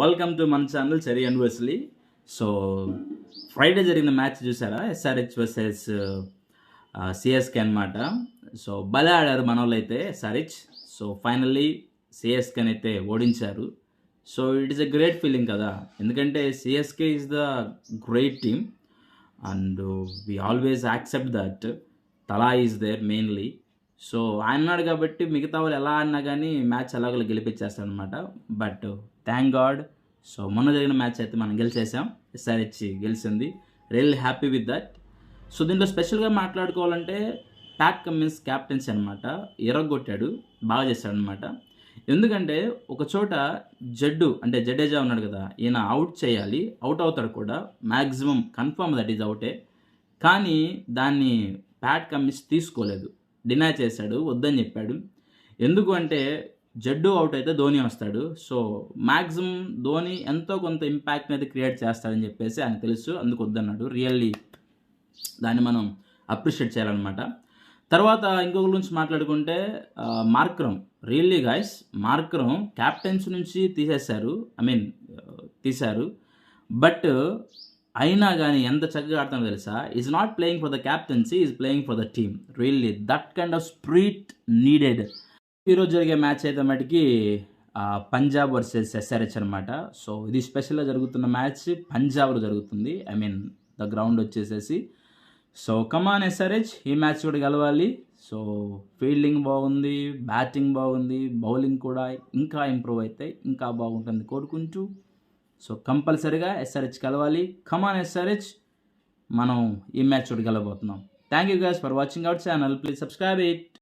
Welcome to మన channel cherry universally so Friday జరిగిన match చూసారా? ఎస్ఆర్హెచ్ వర్సెస్ సిఎస్కే అనమాట సో భలే ఆడారు మన వాళ్ళు అయితే ఎస్ఆర్హెచ్ సో ఫైనల్లీ సిఎస్కేని అయితే ఓడించారు. So it is a great feeling కదా. ఎందుకంటే CSK is the great team and we always accept that Thala is there mainly so ఆయన ఉన్నాడు కాబట్టి మిగతా వాళ్ళు ఎలా అన్నా కానీ మ్యాచ్ ఎలాగోలా గెలిపించేస్తాడు అనమాట బట్ థ్యాంక్ గాడ్. సో మొన్న జరిగిన మ్యాచ్ అయితే మనం గెలిచేసాం. ఎస్ఆర్హెచ్ గెలిచింది. Really happy with that. So దీంట్లో స్పెషల్గా మాట్లాడుకోవాలంటే ప్యాట్ కమ్మిన్స్ క్యాప్టెన్సీ అనమాట ఎరగొట్టాడు బాగా చేశాడు అనమాట ఎందుకంటే ఒక చోట జడ్డు అంటే జడేజా ఉన్నాడు కదా ఈయన అవుట్ చేయాలి. అవుట్ అవుతాడు కూడా. మ్యాక్సిమం కన్ఫర్మ్ దట్ ఈజ్ అవుటే. కానీ దాన్ని ప్యాట్ కమ్మిన్స్ తీసుకోలేదు. డినై చేశాడు వద్దని చెప్పాడు. ఎందుకు అంటే జడ్డు అవుట్ అయితే ధోని వస్తాడు. సో మ్యాక్సిమం ధోని ఎంతో కొంత ఇంపాక్ట్ అయితే క్రియేట్ చేస్తాడని చెప్పేసి ఆయన తెలుసు. అందుకు వద్దన్నాడు. రియల్లీ దాన్ని మనం అప్రిషియేట్ చేయాలన్నమాట. తర్వాత ఇంకొక గురించి మాట్లాడుకుంటే Markram. Really guys Markram captains నుంచి తీసేశారు. ఐ మీన్ తీశారు. బట్ అయినా కానీ ఎంత చక్కగా ఆడుతానో తెలుసా? Is not playing for the captaincy is playing for the team really that kind of spirit needed ఈరోజు జరిగే మ్యాచ్ అయితే మటుకి పంజాబ్ వర్సెస్ ఎస్ఆర్హెచ్ అనమాట సో ఇది స్పెషల్గా జరుగుతున్న మ్యాచ్ పంజాబ్లో జరుగుతుంది. ఐ మీన్ ద గ్రౌండ్ వచ్చేసేసి. సో కమాన్ ఎస్ఆర్హెచ్ ఈ మ్యాచ్ కూడా గెలవాలి. సో ఫీల్డింగ్ బాగుంది బ్యాటింగ్ బాగుంది బౌలింగ్ కూడా ఇంకా ఇంప్రూవ్ అయితే ఇంకా బాగుంటుంది. కోరుకుంటూ సో కంపల్సరీగా ఎస్ఆర్హెచ్ కలవాలి. కమాన్ ఎస్ఆర్హెచ్ మనం ఈ match చూడగలబోతున్నాం thank you guys for watching our channel please subscribe it